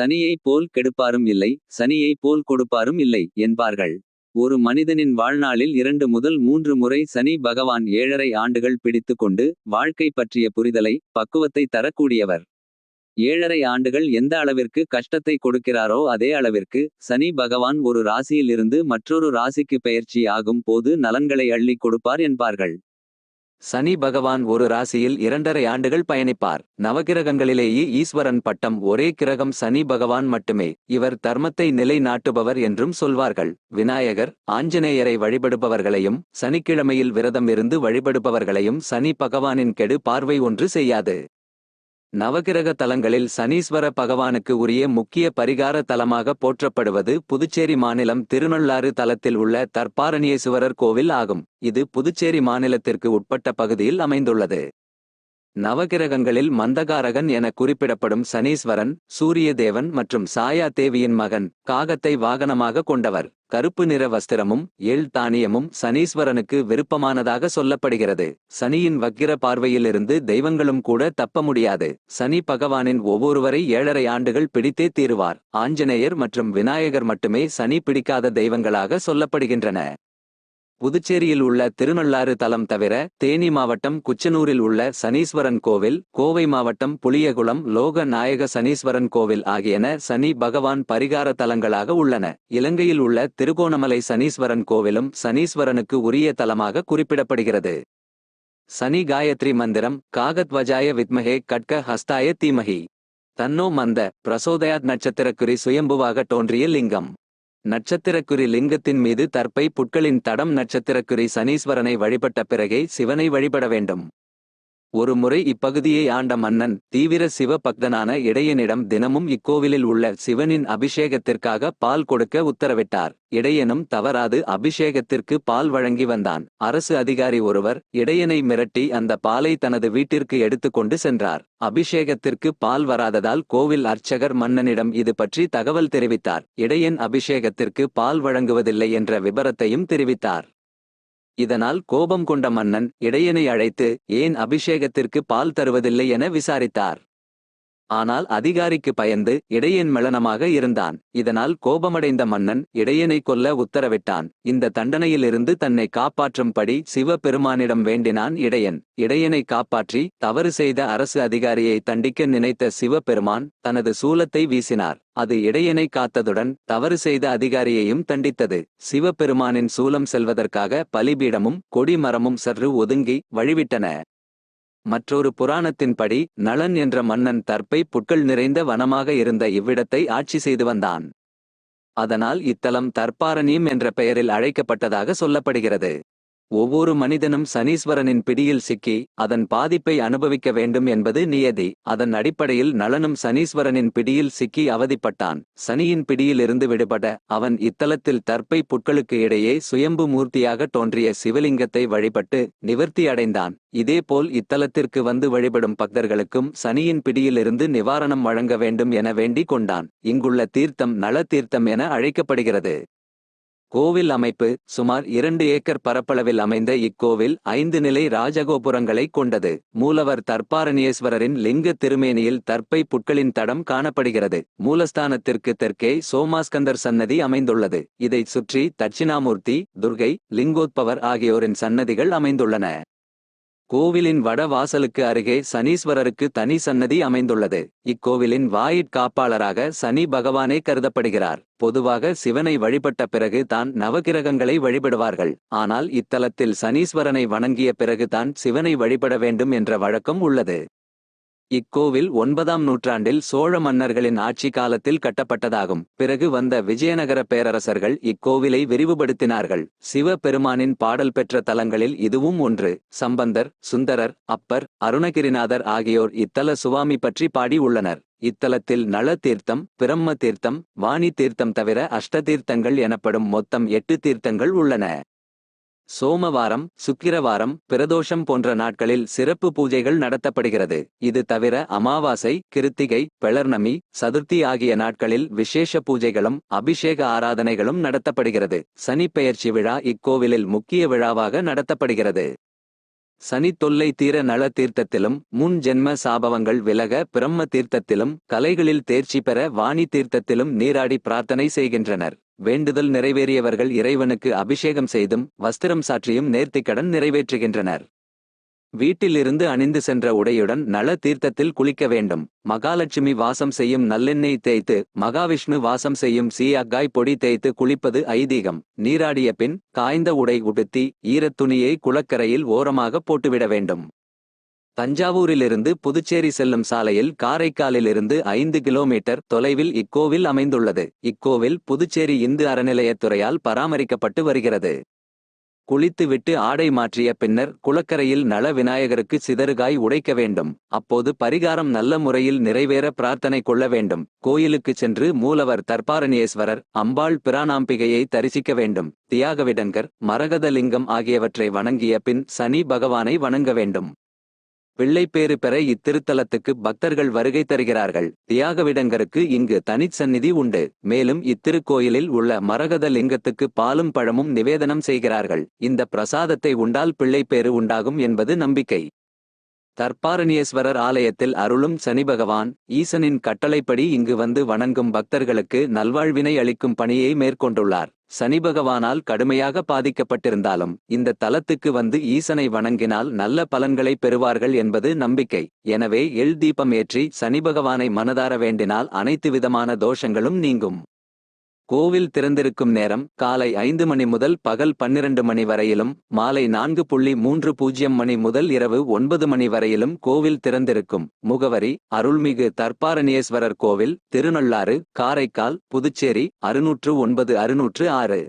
சனியைப் போல் கெடுப்பாரும் இல்லை சனியைப் போல் கொடுப்பாரும் இல்லை என்பார்கள். ஒரு மனிதனின் வாழ்நாளில் இரண்டு முதல் மூன்று முறை சனி பகவான் ஏழரை ஆண்டுகள் பிடித்துக் கொண்டு. வாழ்க்கை பற்றிய புரிதலை பக்குவத்தை தரக்கூடியவர். ஏழரை ஆண்டுகள் எந்த அளவிற்கு கஷ்டத்தை கொடுக்கிறாரோ அதே அளவிற்கு. சனி பகவான் ஒரு ராசியிலிருந்து மற்றொரு ராசிக்கு பெயர்ச்சி ஆகும் போது நலன்களை அள்ளிக் கொடுப்பார் என்பார்கள். சனி பகவான் ஒரு ராசியில் இரண்டரை ஆண்டுகள் பயணிப்பார். நவகிரகங்களிலேயே ஈஸ்வரன் பட்டம் ஒரே கிரகம் சனி பகவான் மட்டுமே. இவர் தர்மத்தை நிலைநாட்டுபவர் என்றும் சொல்வார்கள். விநாயகர் ஆஞ்சநேயரை வழிபடுபவர்களையும். சனிக்கிழமையில் விரதம் இருந்து வழிபடுபவர்களையும் சனி பகவானின் கெடு பார்வை ஒன்று செய்யாது. நவகிரக தலங்களில் சனீஸ்வர பகவானுக்கு உரிய முக்கிய பரிகார தலமாக போற்றப்படுவது புதுச்சேரி மாநிலம் திருநள்ளாறு தலத்தில் உள்ள தற்பாரணியேஸ்வரர் கோவில் ஆகும். இது புதுச்சேரி மாநிலத்திற்கு உட்பட்ட பகுதியில் அமைந்துள்ளது. நவகிரகங்களில் மந்தகாரகன் என குறிப்பிடப்படும் சனீஸ்வரன். சூரிய தேவன் மற்றும் சாயா தேவியின் மகன். காகத்தை வாகனமாக கொண்டவர். கருப்பு நிற வஸ்திரமும் எள் தானியமும் சனீஸ்வரனுக்கு விருப்பமானதாக சொல்லப்படுகிறது. சனியின் வக்கிர பார்வையிலிருந்து தெய்வங்களும் கூட தப்ப முடியாது. சனி பகவானின் ஒவ்வொருவரை ஏழரை ஆண்டுகள் பிடித்தே தீருவார். ஆஞ்சநேயர் மற்றும் விநாயகர் மட்டுமே சனி பிடிக்காத தெய்வங்களாக சொல்லப்படுகின்றன. புதுச்சேரியில் உள்ள திருநள்ளாறு தலம் தவிர தேனி மாவட்டம் குச்சனூரில் உள்ள சனீஸ்வரன் கோவில் கோவை மாவட்டம் புளியகுளம் லோக நாயக சனீஸ்வரன் கோவில் ஆகியன சனி பகவான் பரிகார தலங்களாக உள்ளன. இலங்கையில் உள்ள திருகோணமலை சனீஸ்வரன் கோவிலும் சனீஸ்வரனுக்கு உரிய தலமாக குறிப்பிடப்படுகிறது. சனி காயத்ரி மந்திரம் காகத்வஜாய வித்மஹே கட்க ஹஸ்தாய தீமஹி. தன்னோ மந்த பிரசோதயாத் நட்சத்திரக்குறி சுயம்புவாக தோன்றிய லிங்கம். நட்சத்திரக்குறி லிங்கத்தின் மீது தற்பை புட்களின் தடம் நட்சத்திரக்குறி சனீஸ்வரனை வழிபட்ட பிறகே சிவனை வழிபட வேண்டும். ஒருமுறை இப்பகுதியை ஆண்ட மன்னன் தீவிர சிவ பக்தனான இடையனிடம் தினமும் இக்கோவிலில் உள்ள சிவனின் அபிஷேகத்திற்காக பால் கொடுக்க உத்தரவிட்டார். இடையனும் தவறாது அபிஷேகத்திற்கு பால் வழங்கி வந்தான். அரசு அதிகாரி ஒருவர் இடையனை மிரட்டி அந்த பாலை தனது வீட்டிற்கு எடுத்துக்கொண்டு சென்றார். அபிஷேகத்திற்கு பால் வராததால் கோவில் அர்ச்சகர் மன்னனிடம் இது பற்றி தகவல் தெரிவித்தார். இடையன் அபிஷேகத்திற்கு பால் வழங்குவதில்லை என்ற விபரத்தையும் தெரிவித்தார். இதனால் கோபம் கொண்ட மன்னன் இடையனை அழைத்து ஏன் அபிஷேகத்திற்கு பால் தருவதில்லை என விசாரித்தார். ஆனால் அதிகாரிக்கு பயந்து இடையன் மெளனமாக இருந்தான். இதனால் கோபமடைந்த மன்னன் இடையனை கொல்ல உத்தரவிட்டான். இந்த தண்டனையிலிருந்து தன்னை காப்பாற்றும்படி சிவபெருமானிடம் வேண்டினான் இடையன். இடையனை காப்பாற்றி தவறு செய்த அரசு அதிகாரியை தண்டிக்க நினைத்த சிவபெருமான் தனது சூலத்தை வீசினார். அது இடையனை காத்ததுடன் தவறு செய்த அதிகாரியையும் தண்டித்தது. சிவபெருமானின் சூலம் செல்வதற்காக பலிபீடமும் கொடி மரமும் சற்று ஒதுங்கி வழிவிட்டன. மற்றொரு புராணத்தின்படி நளன் என்ற மன்னன் தற்பை புட்கள் நிறைந்த வனமாக இருந்த இவ்விடத்தை ஆட்சி செய்து வந்தான். அதனால் இத்தலம் தற்பாரணியம் என்ற பெயரில் அழைக்கப்பட்டதாக சொல்லப்படுகிறது. ஒவ்வொரு மனிதனும் சனீஸ்வரனின் பிடியில் சிக்கி அதன் பாதிப்பை அனுபவிக்க வேண்டும் என்பது நியதி. அதன் அடிப்படையில் நளனும் சனீஸ்வரனின் பிடியில் சிக்கி அவதிப்பட்டான். சனியின் பிடியிலிருந்து விடுபட அவன் இத்தலத்தில் தற்பை புட்களுக்கு இடையே சுயம்பு மூர்த்தியாக தோன்றிய சிவலிங்கத்தை வழிபட்டு நிவர்த்தி அடைந்தான். இதேபோல் இத்தலத்திற்கு வந்து வழிபடும் பக்தர்களுக்கும் சனியின் பிடியிலிருந்து நிவாரணம் வழங்க வேண்டும் என வேண்டிக் கொண்டான். இங்குள்ள தீர்த்தம் நல தீர்த்தம் என அழைக்கப்படுகிறது. கோவில் அமைப்பு சுமார் இரண்டு ஏக்கர் பரப்பளவில் அமைந்த இக்கோவில் ஐந்து நிலை ராஜகோபுரங்களை கொண்டது. மூலவர் தற்பாரணியேஸ்வரரின் லிங்க திருமேனியில் தற்பை புட்களின் தடம் காணப்படுகிறது. மூலஸ்தானத்திற்கு தெற்கே சோமாஸ்கந்தர் சன்னதி அமைந்துள்ளது. இதைச் சுற்றி தட்சிணாமூர்த்தி துர்கை லிங்கோத்பவர் ஆகியோரின் சன்னதிகள் அமைந்துள்ளன. கோவிலின் வட வாசலுக்கு அருகே சனீஸ்வரருக்கு தனி சன்னதி அமைந்துள்ளது. இக்கோவிலின் வாயிற் காப்பாளராக சனி பகவானே கருதப்படுகிறார். பொதுவாக சிவனை வழிபட்ட பிறகு தான் நவகிரகங்களை வழிபடுவார்கள். ஆனால் இத்தலத்தில் சனீஸ்வரனை வணங்கிய பிறகு தான் சிவனை வழிபட வேண்டும் என்ற வழக்கம் உள்ளது. இக்கோவில் ஒன்பதாம் நூற்றாண்டில் சோழ மன்னர்களின் ஆட்சி காலத்தில் கட்டப்பட்டதாகும். பிறகு வந்த விஜயநகர பேரரசர்கள் இக்கோவிலை விரிவுபடுத்தினார்கள். சிவ பெருமானின் பாடல் பெற்ற தலங்களில் இதுவும் ஒன்று. சம்பந்தர் சுந்தரர் அப்பர் அருணகிரிநாதர் ஆகியோர் இத்தல சுவாமி பற்றி பாடி உள்ளனர். இத்தலத்தில் நள தீர்த்தம் பிரம்ம தீர்த்தம் வாணி தீர்த்தம் தவிர அஷ்டதீர்த்தங்கள் எனப்படும் மொத்தம் எட்டு தீர்த்தங்கள் உள்ளன. சோமவாரம் சுக்கிரவாரம் பிரதோஷம் போன்ற நாட்களில் சிறப்பு பூஜைகள் நடத்தப்படுகிறது. இது தவிர அமாவாசை கிருத்திகை பெளர்ணமி சதுர்த்தி ஆகிய நாட்களில் விசேஷ பூஜைகளும் அபிஷேக ஆராதனைகளும் நடத்தப்படுகிறது. சனிப்பெயர்ச்சி விழா இக்கோவிலில் முக்கிய விழாவாக நடத்தப்படுகிறது. சனி தொல்லை தீர நல தீர்த்தத்திலும் முன் ஜென்ம சாபவங்கள் விலக பிரம்ம தீர்த்தத்திலும் கலைகளில் தேர்ச்சி பெற வாணி தீர்த்தத்திலும் நீராடி பிரார்த்தனை செய்கின்றனர். வேண்டுதல் நிறைவேறியவர்கள் இறைவனுக்கு அபிஷேகம் செய்தும் வஸ்திரம் சாற்றியும் நேர்த்திக்கடன் நிறைவேற்றுகின்றனர். வீட்டிலிருந்து அணிந்து சென்ற உடையுடன் நல தீர்த்தத்தில் குளிக்க வேண்டும். மகாலட்சுமி வாசம் செய்யும் நல்லெண்ணெய் தேய்த்து மகாவிஷ்ணு வாசம் செய்யும் சீயக்காய் பொடி தேய்த்து குளிப்பது ஐதீகம். நீராடிய பின் காய்ந்த உடை உடுத்தி ஈரத் துணியை குளக்கரையில் ஓரமாக போட்டுவிட வேண்டும். தஞ்சாவூரிலிருந்து புதுச்சேரி செல்லும் சாலையில் காரைக்காலிலிருந்து ஐந்து கிலோமீட்டர் தொலைவில் இக்கோவில் அமைந்துள்ளது. இக்கோவில் புதுச்சேரி இந்து அறநிலையத்துறையால் பராமரிக்கப்பட்டு வருகிறது. குளித்துவிட்டு ஆடை மாற்றிய பின்னர் குளக்கரையில் நல விநாயகருக்கு சிதறுகாய் உடைக்க வேண்டும். அப்போது பரிகாரம் நல்ல முறையில் நிறைவேற பிரார்த்தனை கொள்ள வேண்டும். கோயிலுக்குச் சென்று மூலவர் தர்பாரண்யேஸ்வரர் அம்பாள் பிரானாம்பிகையை தரிசிக்க வேண்டும். தியாகவிடங்கர் மரகதலிங்கம் ஆகியவற்றை வணங்கிய பின் சனி பகவானை வணங்க வேண்டும். பிள்ளைப்பேறு பெற இத்திருத்தலத்துக்கு பக்தர்கள் வருகை தருகிறார்கள். தியாகவிடங்கருக்கு இங்கு தனிச்சந்நிதி உண்டு. மேலும் இத்திருக்கோயிலில் உள்ள மரகத லிங்கத்துக்கு பாலும் பழமும் நிவேதனம் செய்கிறார்கள். இந்த பிரசாதத்தை உண்டால் பிள்ளைப்பேறு உண்டாகும் என்பது நம்பிக்கை. தர்பாரண்யேஸ்வரர் ஆலயத்தில் அருளும் சனி பகவான் ஈசனின் கட்டளைப்படி இங்கு வந்து வணங்கும் பக்தர்களுக்கு நல்வாழ்வினை அளிக்கும் பணியை மேற்கொண்டுள்ளார். சனி பகவானால் கடுமையாக பாதிக்கப்பட்டிருந்தாலும் இந்த தலத்துக்கு வந்து ஈசனை வணங்கினால் நல்ல பலன்களை பெறுவார்கள் என்பது நம்பிக்கை. எனவே எள் தீபம் ஏற்றி சனி பகவானை மனதார வேண்டினால் அனைத்து விதமான தோஷங்களும் நீங்கும். கோவில் திறந்திருக்கும் நேரம் காலை ஐந்து மணி முதல் பகல் பன்னிரண்டு மணி வரையிலும் மாலை நான்கு புள்ளி மூன்று பூஜ்ஜியம் மணி முதல் இரவு ஒன்பது மணி வரையிலும் கோவில் திறந்திருக்கும். முகவரி அருள்மிகு தர்பாரணேஸ்வரர் கோவில் திருநள்ளாறு காரைக்கால் புதுச்சேரி அறுநூற்று ஒன்பது அறுநூற்று ஆறு.